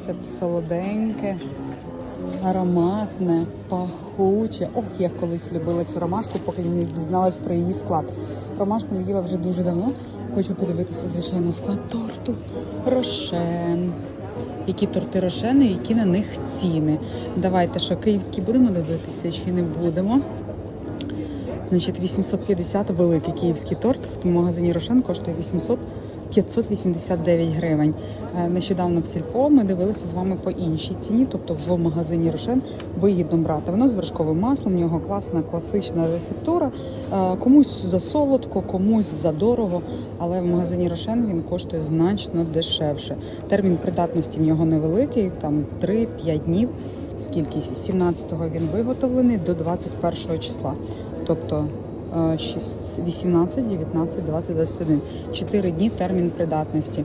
волосся солоденьке, ароматне, пахуче. Ох, я колись любила цю ромашку, поки не дізналась про її склад. Ромашку не їла вже дуже давно. Хочу подивитися, звичайно, склад торту. Рошен. Які торти рошени, які на них ціни. Давайте що, київські будемо дивитися чи не будемо. Значить, 850 великий київський торт в магазині Рошен коштує 800 589 гривень. Е, Нещодавно в сільпо ми дивилися з вами по іншій ціні, тобто в магазині Рошен вигідно брати. Воно з вершковим маслом, в нього класна класична рецептура. Е, Комусь за солодко, комусь за дорого, але в магазині Рошен він коштує значно дешевше. Термін придатності в нього невеликий, там 3-5 днів. Скільки? 17-го він виготовлений до 21 го числа. Тобто 6 18, 19, 20, 21. 4 дні термін придатності.